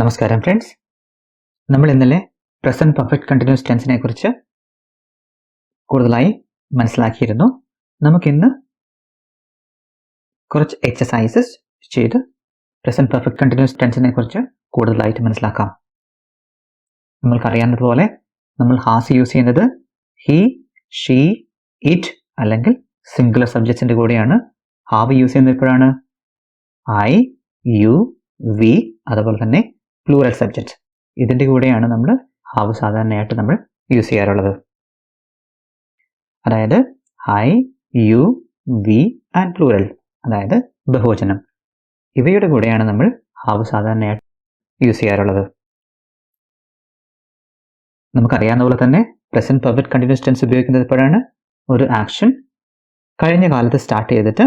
നമസ്കാരം ഫ്രണ്ട്സ് നമ്മൾ ഇന്നലെ പ്രസന്റ് പെർഫെക്റ്റ് കണ്ടിന്യൂസ് ടെൻസിനെ കുറിച്ച് കൂടുതലായി മനസ്സിലാക്കിയിരുന്നു. നമുക്കിന്ന് കുറച്ച് എക്സസൈസസ് ചെയ്ത് പ്രസന്റ് പെർഫെക്റ്റ് കണ്ടിന്യൂസ് ടെൻസിനെ കുറിച്ച് കൂടുതലായിട്ട് മനസ്സിലാക്കാം. നമ്മൾക്കറിയാവുന്നതുപോലെ നമ്മൾ ഹാസ് യൂസ് ചെയ്യുന്നത് ഹി ഷീ ഇറ്റ് അല്ലെങ്കിൽ സിംഗുലർ സബ്ജക്ട്സിന്റെ കൂടെയാണ്. ഹാവ് യൂസ് ചെയ്യുന്നത് എപ്പോഴാണ് ഐ യു വി അതുപോലെ തന്നെ പ്ലൂറൽ സബ്ജക്റ്റ് ഇതിന്റെ കൂടെയാണ് നമ്മൾ ഹാവ് സാധാരണയായിട്ട് നമ്മൾ യൂസ് ചെയ്യാറുള്ളത്. അതായത് I you we and plural അതായത് ബഹുവചനം. ഇവയുടെ കൂടെയാണ് നമ്മൾ ഹാവ് സാധാരണയായിട്ട് യൂസ് ചെയ്യാറുള്ളത്. നമുക്കറിയാവുന്ന പോലെ തന്നെ പ്രസന്റ് പെർഫെക്റ്റ് കണ്ടിന്യൂസ് ടെൻസ് ഉപയോഗിക്കുന്നത് എപ്പോഴാണ്? ഒരു ആക്ഷൻ കഴിഞ്ഞ കാലത്ത് സ്റ്റാർട്ട് ചെയ്തിട്ട്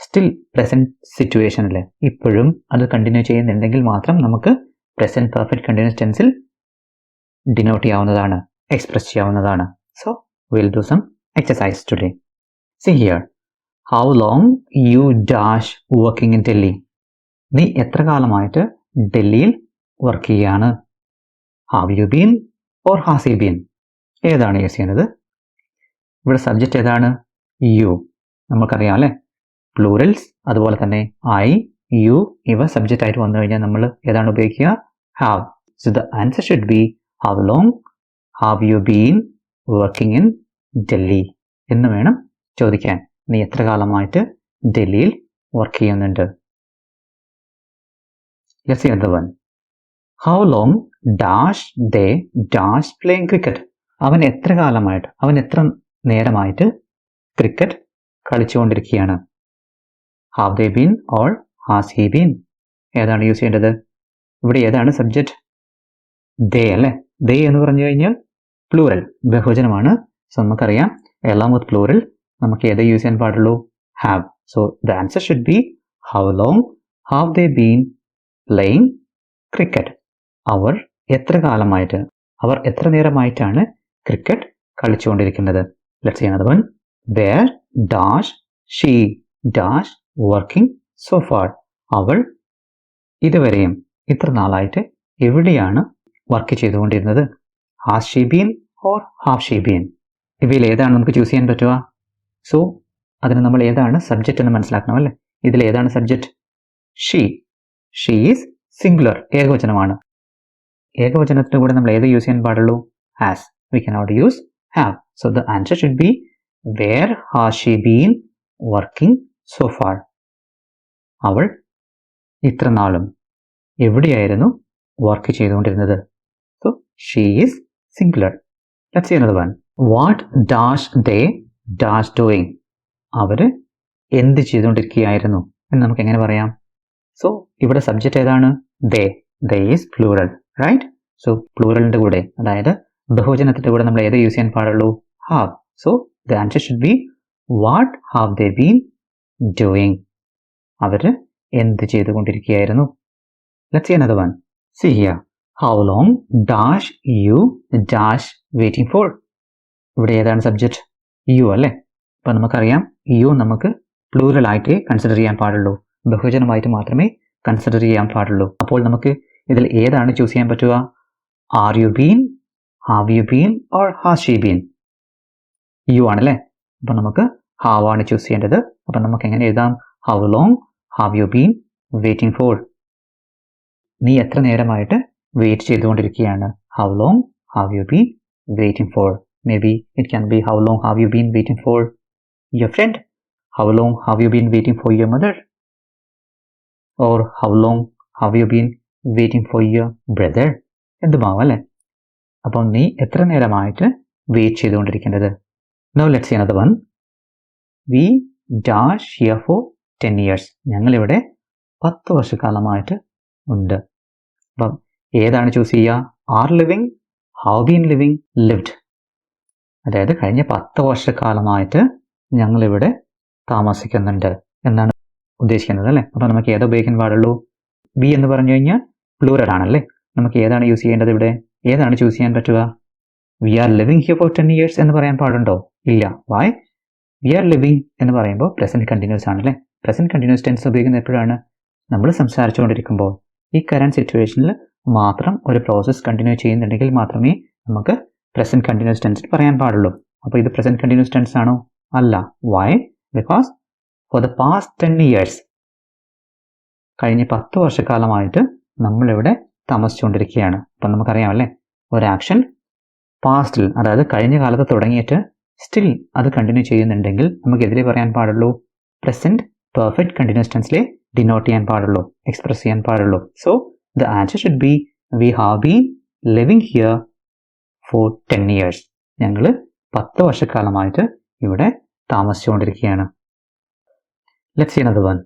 സ്റ്റിൽ പ്രസന്റ് സിറ്റുവേഷനിൽ ഇപ്പോഴും അത് കണ്ടിന്യൂ ചെയ്യുന്നുണ്ടെങ്കിൽ മാത്രം നമുക്ക് പ്രസന്റ് പെർഫെക്റ്റ് കണ്ടിന്യൂസ് ടെൻസിൽ ഡിനോട്ട് ചെയ്യാവുന്നതാണ് എക്സ്പ്രസ് ചെയ്യാവുന്നതാണ്. So will do some exercise today see here how long you dash working in Delhi നീ എത്ര കാലമായിട്ട് ഡൽഹിയിൽ വർക്ക് ചെയ്യാണ് have you been or has you been ഏതാണ് യൂസ് ചെയ്യുന്നത് ഇവിടെ സബ്ജക്റ്റ് ഏതാണ്? യു നമുക്കറിയാം അല്ലേ? പ്ലൂറൽസ് അതുപോലെ തന്നെ ഐ യു ഇവ സബ്ജക്റ്റ് ആയിട്ട് വന്നു കഴിഞ്ഞാൽ നമ്മൾ ഏതാണ് ഉപയോഗിക്കുക? Have So the answer should be how long have you been working in Delhi? എന്ന് വേണം ചോദിക്കാൻ. നീ എത്ര കാലമായിട്ട് ഡൽഹിയിൽ വർക്ക് ചെയ്യുന്നുണ്ട്? Let's see one how long dash they dash playing cricket അവൻ എത്ര കാലമായിട്ട് അവൻ എത്ര നേരമായിട്ട് cricket കളിച്ചുകൊണ്ടിരിക്കുകയാണ്? Have they been or has he been ഏതാണ് യൂസ് ചെയ്യേണ്ടത്? ഇവിടെ ഏതാണ് സബ്ജക്റ്റ് ദേ അല്ലേ? ദേ എന്ന് പറഞ്ഞു കഴിഞ്ഞാൽ പ്ലൂറൽ ബഹുവചനമാണ് സോ നമുക്കറിയാം എല്ലാം വിത്ത് പ്ലൂറൽ നമുക്ക് ഏതേ യൂസ് ചെയ്യാൻ പാടുള്ളൂ? Have so the answer should be how long have they been playing cricket അവർ എത്ര കാലമായിട്ട് അവർ എത്ര നേരമായിട്ടാണ് ക്രിക്കറ്റ് കളിച്ചുകൊണ്ടിരിക്കുന്നത്? ലെറ്റ്സ് ചെയ്യുന്നത് one where dash she dash working so far അവൾ ഇതുവരെയും ഇത്ര നാളായിട്ട് എവിടെയാണ് വർക്ക് ചെയ്തുകൊണ്ടിരുന്നത്? Have she been or have she been ഇവയിൽ ഏതാണ് നമുക്ക് ചൂസ് ചെയ്യാൻ പറ്റുക? സോ അതിന് നമ്മൾ ഏതാണ് സബ്ജക്റ്റ് എന്ന് മനസ്സിലാക്കണം അല്ലേ? ഇതിൽ ഏതാണ് subject she she is singular ഏകവചനമാണ്. ഏകവചനത്തിന് കൂടെ നമ്മൾ ഏത് യൂസ് ചെയ്യാൻ പാടുള്ളൂ? Has we cannot use have so the answer should be where has she been working so far അവൾ ഇത്ര നാളും എവിടെയായിരുന്നു വർക്ക് ചെയ്തുകൊണ്ടിരുന്നത്? So she is singular let's ചെയ്യുന്നത് one what dash they dash doing അവർ എന്ത് ചെയ്തുകൊണ്ടിരിക്കുകയായിരുന്നു എന്ന് നമുക്ക് എങ്ങനെ പറയാം? സോ ഇവിടെ സബ്ജക്റ്റ് ഏതാണ്? They they is plural right so പ്ലൂറലിന്റെ കൂടെ അതായത് ബഹുജനത്തിന്റെ കൂടെ നമ്മൾ ഏത് യൂസ് ചെയ്യാൻ പാടുള്ളൂ? Have so the answer should be what have they been doing അവർ എന്ത് ചെയ്തുകൊണ്ടിരിക്കുകയായിരുന്നു? Let's another one. See here. How long dash you dash waiting for? ഇവിടെ ഏതാണ് സബ്ജക്റ്റ് യു അല്ലേ? അപ്പം നമുക്കറിയാം യു നമുക്ക് പ്ലൂറൽ ആയിട്ട് കൺസിഡർ ചെയ്യാൻ പാടുള്ളൂ. ബഹുജനമായിട്ട് മാത്രമേ കൺസിഡർ ചെയ്യാൻ പാടുള്ളൂ. അപ്പോൾ നമുക്ക് ഇതിൽ ഏതാണ് ചൂസ് ചെയ്യാൻ പറ്റുക? Are you been have you been or has she been you ആണല്ലേ? അപ്പം നമുക്ക് ഹാവ് ആണ് ചൂസ് ചെയ്യേണ്ടത്? അപ്പം നമുക്ക് എങ്ങനെ എഴുതാം? How long have you been waiting for നീ എത്ര നേരമായിട്ട് വെയിറ്റ് ചെയ്തുകൊണ്ടിരിക്കുകയാണ്? How long have you been waiting for maybe it can be how long have you been waiting for your friend how long have you been waiting for your mother or how long have you been waiting for your brother എന്തുമാവും അല്ലേ അപ്പം നീ എത്ര നേരമായിട്ട് wait ചെയ്തുകൊണ്ടിരിക്കേണ്ടത്? No let's another one we dash here for ten years ഞങ്ങളിവിടെ പത്ത് വർഷക്കാലമായിട്ട് ഉണ്ട്. അപ്പം ഏതാണ് ചൂസ് ചെയ്യുക? Are living have been living lived അതായത് കഴിഞ്ഞ പത്ത് വർഷക്കാലമായിട്ട് ഞങ്ങളിവിടെ താമസിക്കുന്നുണ്ട് എന്നാണ് ഉദ്ദേശിക്കുന്നത് അല്ലേ? അപ്പോൾ നമുക്ക് ഏത് ഉപയോഗിക്കാൻ പാടുള്ളൂ? ബി എന്ന് പറഞ്ഞു കഴിഞ്ഞാൽ പ്ലൂറൽ ആണല്ലേ? നമുക്ക് ഏതാണ് യൂസ് ചെയ്യേണ്ടത് ഇവിടെ? ഏതാണ് ചൂസ് ചെയ്യാൻ പറ്റുക? We are living here for ten years എന്ന് പറയാൻ പാടുണ്ടോ? ഇല്ല. വായ് വി ആർ ലിവിങ് എന്ന് പറയുമ്പോൾ പ്രസന്റ് കണ്ടിന്യൂസ് ആണല്ലേ? പ്രസന്റ് കണ്ടിന്യൂസ് ടെൻസ് ഉപയോഗിക്കുന്നത് എപ്പോഴാണ്? നമ്മൾ സംസാരിച്ചുകൊണ്ടിരിക്കുമ്പോൾ. ഈ കറണ്ട് സിറ്റുവേഷനിൽ മാത്രം ഒരു പ്രോസസ്സ് കണ്ടിന്യൂ ചെയ്യുന്നുണ്ടെങ്കിൽ മാത്രമേ നമുക്ക് പ്രസന്റ് കണ്ടിന്യൂസ് ടെൻസ് പറയാൻ പാടുള്ളൂ. അപ്പോൾ ഇത് പ്രസന്റ് കണ്ടിന്യൂസ് ടെൻസ് ആണോ? അല്ല. Why because for the past ten years കഴിഞ്ഞ പത്ത് വർഷക്കാലമായിട്ട് നമ്മളിവിടെ താമസിച്ചുകൊണ്ടിരിക്കുകയാണ്. അപ്പം നമുക്കറിയാം അല്ലേ ഒരു ആക്ഷൻ പാസ്റ്റിൽ അതായത് കഴിഞ്ഞ കാലത്ത് തുടങ്ങിയിട്ട് സ്റ്റിൽ അത് കണ്ടിന്യൂ ചെയ്യുന്നുണ്ടെങ്കിൽ നമുക്ക് എതിരെ പറയാൻ പാടുള്ളൂ. പ്രസന്റ് പെർഫെക്റ്റ് കണ്ടിന്യൂസ് ടെൻസിലെ ഡിനോട്ട് ചെയ്യാൻ പാടുള്ളൂ എക്സ്പ്രസ് ചെയ്യാൻ പാടുള്ളൂ. So the answer should be we have been living here for ten years ഞങ്ങൾ പത്ത് വർഷക്കാലമായിട്ട് ഇവിടെ താമസിച്ചുകൊണ്ടിരിക്കുകയാണ്. Let see another one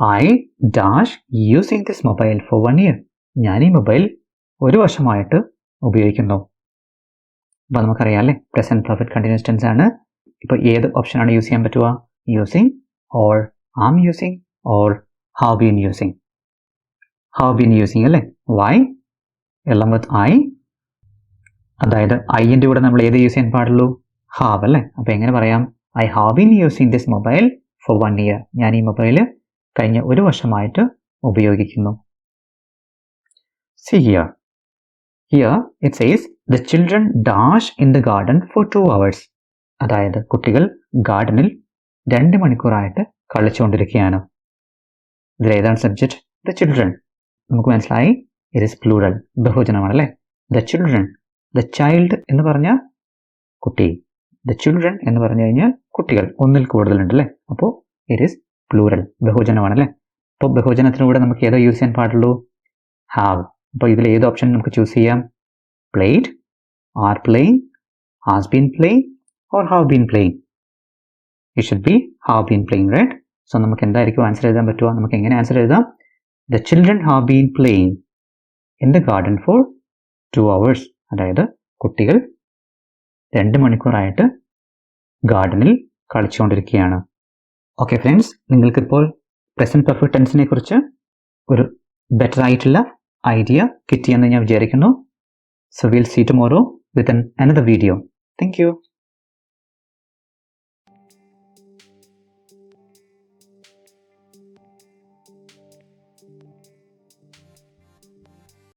I dash using this mobile for one year ഞാൻ ഈ മൊബൈൽ ഒരു വർഷമായിട്ട് ഉപയോഗിക്കുന്നു. അപ്പോൾ നമുക്കറിയാം അല്ലേ? പ്രസന്റ് പെർഫെക്റ്റ് കണ്ടിന്യൂസ് ടെൻസ് ആണ്. ഇപ്പോൾ ഏത് ഓപ്ഷനാണ് യൂസ് ചെയ്യാൻ പറ്റുക? Using or am using or have been using? Have been using അല്ലേ? വൈ എല്ലാം വിത്ത് ഐ അതായത് ഐന്റെ കൂടെ നമ്മൾ ഏത് യൂസ് ചെയ്യാൻ പാടുള്ളൂ? ഹാവ് അല്ലേ? അപ്പോൾ എങ്ങനെ പറയാം? I have been using this mobile for one year ഞാൻ ഈ മൊബൈൽ കഴിഞ്ഞ ഒരു വർഷമായിട്ട് ഉപയോഗിക്കുന്നു. See here here it says the children dash in the garden for two hours അതായത് കുട്ടികൾ ഗാർഡനിൽ രണ്ട് മണിക്കൂറായിട്ട് കളിച്ചുകൊണ്ടിരിക്കുകയാണ്. ഇതിൽ ഏതാണ് സബ്ജക്റ്റ് ദ ചിൽഡ്രൻ നമുക്ക് മനസ്സിലായി? ഇറ്റ് ഇസ് പ്ലൂറൽ ബഹുജനമാണ് അല്ലേ ദ ചിൽഡ്രൻ ദ ചൈൽഡ് എന്ന് പറഞ്ഞാൽ കുട്ടി. ദ ചിൽഡ്രൻ എന്ന് പറഞ്ഞു കഴിഞ്ഞാൽ കുട്ടികൾ. ഒന്നിൽ കൂടുതലുണ്ട് അല്ലേ അപ്പോൾ ഇറ്റ് ഇസ് പ്ലൂറൽ ബഹുജനമാണ് അല്ലേ അപ്പോൾ ബഹുജനത്തിലൂടെ നമുക്ക് ഏതോ യൂസ് ചെയ്യാൻ പാടുള്ളൂ? ഹാവ് അപ്പോൾ ഇതിൽ ഏത് ഓപ്ഷൻ നമുക്ക് ചൂസ് ചെയ്യാം? Played are playing has been playing or have been playing it should be have been playing right so നമുക്ക് എന്തായിരിക്കും ആൻസർ എഴുതാൻ പറ്റുക? നമുക്ക് എങ്ങനെ ആൻസർ എഴുതാം? The children have been playing in the garden for two hours അതായത് കുട്ടികൾ രണ്ട് മണിക്കൂറായിട്ട് ഗാർഡനിൽ കളിച്ചുകൊണ്ടിരിക്കുകയാണ്. ഓക്കെ ഫ്രണ്ട്സ് നിങ്ങൾക്കിപ്പോൾ പ്രസന്റ് പെർഫെക്റ്റ് ടെൻസിനെ കുറിച്ച് ഒരു ബെറ്റർ ആയിട്ടുള്ള ഐഡിയ കിട്ടിയെന്ന് ഞാൻ വിചാരിക്കുന്നു. So will see tomorrow with another video thank you